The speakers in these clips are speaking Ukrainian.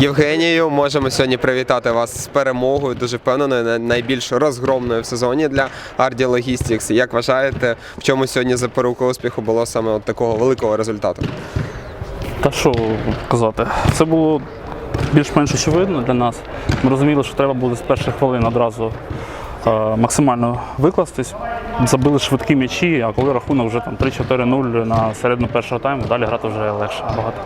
Євгенію, можемо сьогодні привітати вас з перемогою. Дуже впевненою, найбільш розгромною в сезоні для Арді Logistics. Як вважаєте, в чому сьогодні запорука успіху було саме от такого великого результату? Та що казати? Це було більш-менш очевидно для нас. Ми розуміли, що треба буде з перших хвилин одразу максимально викластись. Забили швидкі м'ячі, а коли рахунок вже там 3-4-0 на середину першого тайму, далі грати вже легше набагато.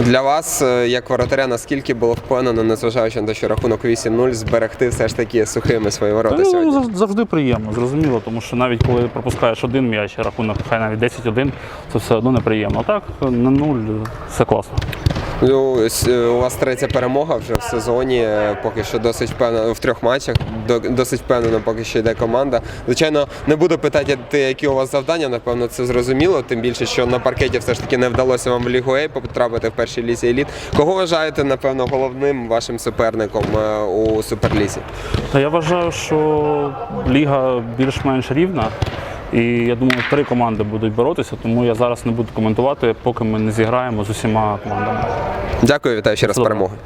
Для вас, е, як воротаря, наскільки було впевнено, незважаючи на те, що рахунок 8-0, зберегти все ж таки сухими свої ворота Та, сьогодні? ну, завжди, приємно, зрозуміло, тому що навіть коли пропускаєш один м'яч, а рахунок хай навіть 10-1, це все одно неприємно. А так, на нуль все класно. Ну, е, у вас третя перемога вже в сезоні. е, Поки що досить впевнено в трьох матчах. Досить впевнено, поки що йде команда. Звичайно, не буду питати, які у вас завдання. Напевно, це зрозуміло. Тим більше, що на паркеті все ж таки не вдалося вам в Лігу Ей потрапити в першій лісі еліт. Кого вважаєте, напевно, головним вашим суперником е, у суперлісі? Та я вважаю, що ліга більш-менш рівна. І я думаю, три команди будуть боротися, тому я зараз не буду коментувати, поки ми не зіграємо з усіма командами. Дякую, вітаю ще раз перемогою.